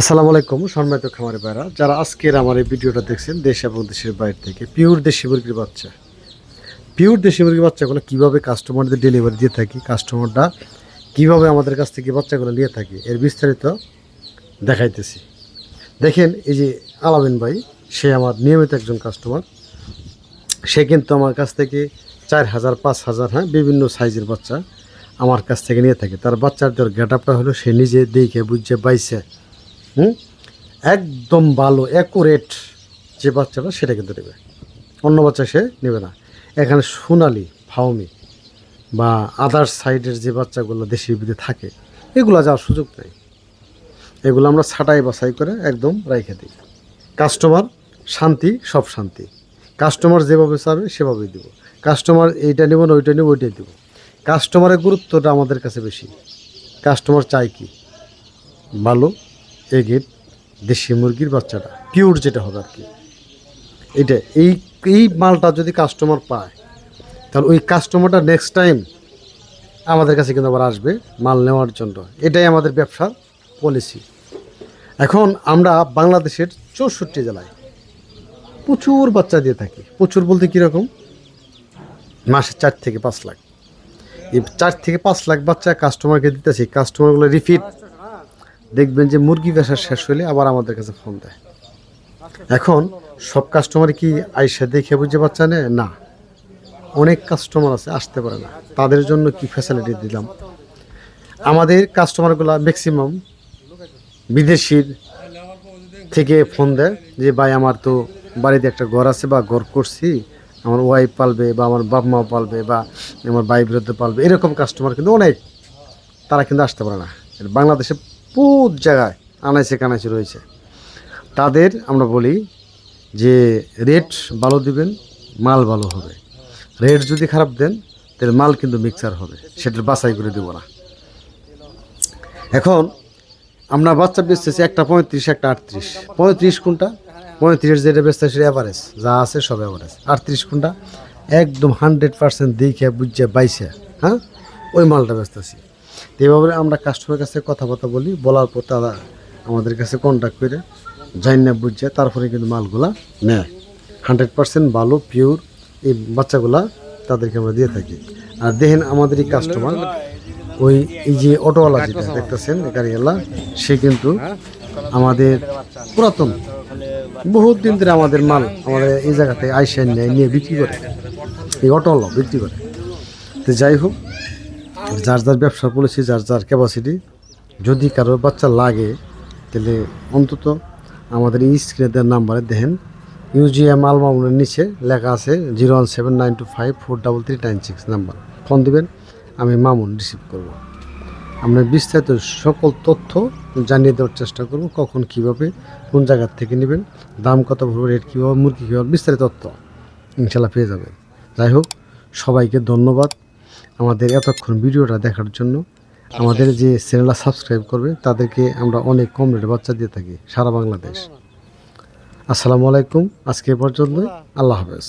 আসসালামু আলাইকুম, সম্মানিত খামারি ভাইরা, যারা আজকের আমার এই ভিডিওটা দেখছেন, দেশ এবং দেশের বাইরে থেকে, পিওর দেশি মুরগির বাচ্চা। পিওর দেশি মুরগির বাচ্চাগুলো কীভাবে কাস্টমারদের ডেলিভারি দিয়ে থাকি কাস্টমাররা কীভাবে আমাদের কাছ থেকে বাচ্চাগুলো নিয়ে থাকি, এর বিস্তারিত দেখাইতেছি। দেখেন, এই যে আলামিন ভাই, সে আমার নিয়মিত একজন কাস্টমার সে কিন্তু আমার কাছ থেকে চার হাজার, পাঁচ হাজার হ্যাঁ বিভিন্ন সাইজের বাচ্চা আমার কাছ থেকে নিয়ে থাকে। তার বাচ্চাদের গেট আপটা হলো, সে নিজে দেখে বুঝছে বাইছে। হুম? একদম ভালো অ্যাকুরেট যে বাচ্চাটা সেটা কিন্তু নেবে। অন্য বাচ্চা সে নেবে না। এখানে সোনালি ফাউমি বা আদার সাইডের যে বাচ্চাগুলো দেশি বিদে থাকে, এগুলো যাওয়ার সুযোগ নেই। এগুলো আমরা ছাটাই বাছাই করে একদম রেখে দিই। কাস্টমার শান্তি, সব শান্তি। কাস্টমার যেভাবে চাবে সেভাবেই দিব। কাস্টমার এইটা নেব না, ওইটা নেব, ওইটাই দেবো। কাস্টমারের গুরুত্বটা আমাদের কাছে বেশি। কাস্টমার চাই কি? ভালো এগের দেশি মুরগির বাচ্চাটা পিওর যেটা হবে আর কি। এটা, এই এই মালটা যদি কাস্টমার পায়, তাহলে ওই কাস্টমারটা নেক্সট টাইম আমাদের কাছে কিন্তু আবার আসবে মাল নেওয়ার জন্য। এটাই আমাদের ব্যবসার পলিসি এখন আমরা বাংলাদেশের চৌষট্টি জেলায় প্রচুর বাচ্চা দিয়ে থাকি। প্রচুর বলতে কীরকম? মাসে চার থেকে পাঁচ লাখ। এই চার থেকে পাঁচ লাখ বাচ্চা কাস্টমারকে দিতেছি। কাস্টমারগুলো রিপিট দেখবেন যে মুরগি বেচা শেষ হলে আবার আমাদের কাছে ফোন দেয়। এখন সব কাস্টমার কি আইসা দেখে বুঝে বাচ্চা নেয় না। অনেক কাস্টমার আছে, আসতে পারে না। তাদের জন্য কি ফ্যাসিলিটি দিলাম? আমাদের কাস্টমারগুলো ম্যাক্সিমাম বিদেশির থেকে ফোন দেয় যে, ভাই, আমার তো বাড়িতে একটা ঘর আছে বা ঘর করছি। আমার ওয়াইফ পালবে বা আমার বাপ মা পালবে বা আমার ভাই বিরুদ্ধে পালবে। এরকম কাস্টমার কিন্তু অনেক। তারা কিন্তু আসতে পারে না। বাংলাদেশে বহুত জায়গায় আনাইছে, কানাইছে, রয়েছে। তাদের আমরা বলি যে, রেট ভালো দিবেন, মাল ভালো হবে। রেট যদি খারাপ দেন, তাহলে মাল কিন্তু মিক্সার হবে। সেটার বাছাই করে দেবো না। এখন আমরা বাচ্চা বেচতেছি একটা পঁয়ত্রিশ, একটা আটত্রিশ। পঁয়ত্রিশ কোনটা? পঁয়ত্রিশ যেটা বেচতে সেটা অ্যাভারেজ যা আছে সব অ্যাভারেজ আটত্রিশ কোনটা? একদম হান্ড্রেড পার্সেন্ট দেখে বুঝছে বাইছে হ্যাঁ? ওই মালটা বেচতেছি। তো এভাবে আমরা কাস্টমারের কাছে কথাবার্তা বলি, বলার পর তারা আমাদের কাছে কন্ট্যাক্ট করে জানি না বুঝছে তারপরে কিন্তু মালগুলা নেয়। হান্ড্রেড পার্সেন্ট ভালো পিওর এই বাচ্চাগুলা তাদেরকে আমরা দিয়ে থাকি। আর দেখেন আমাদের এই কাস্টমার ওই এই যে অটোওয়ালা যেটা দেখতেছেন গাড়িওয়ালা, সে কিন্তু আমাদের পুরাতন, বহুত দিন ধরে আমাদের মাল আমাদের এই জায়গাতে আইসেন নেয়, নিয়ে বিক্রি করে। এই অটোওয়ালা বিক্রি করে। তো যাই হোক যার যার ব্যবসা পলিসি যার যার ক্যাপাসিটি যদি কারও বাচ্চা লাগে, তাহলে অন্তত আমাদের এই স্ক্রিনে দেওয়ার নাম্বারে দেখেন। ইউজিএম আলমামুনের নিচে লেখা আছে zero one seven nine two five four double three nine six number phone দিবেন, আমি মামুন রিসিভ করব। আমরা বিস্তারিত সকল তথ্য জানিয়ে দেওয়ার চেষ্টা করব, কখন কীভাবে, কোন জায়গার থেকে নেবেন, দাম কত ভরবে রেট কীভাবে, মুরগি কীভাবে, বিস্তারিত তথ্য ইনশাল্লাহ পেয়ে যাবেন। যাই হোক, সবাইকে ধন্যবাদ। আমাদের এতক্ষণ ভিডিওটা দেখার জন্য আমাদের যে চ্যানেলটা সাবস্ক্রাইব করবে, তাদেরকে আমরা অনেক কম রেটে বাচ্চা দিয়ে থাকি সারা বাংলাদেশ। আসসালামু আলাইকুম, আজকে পর্যন্ত আল্লাহ হাফেজ।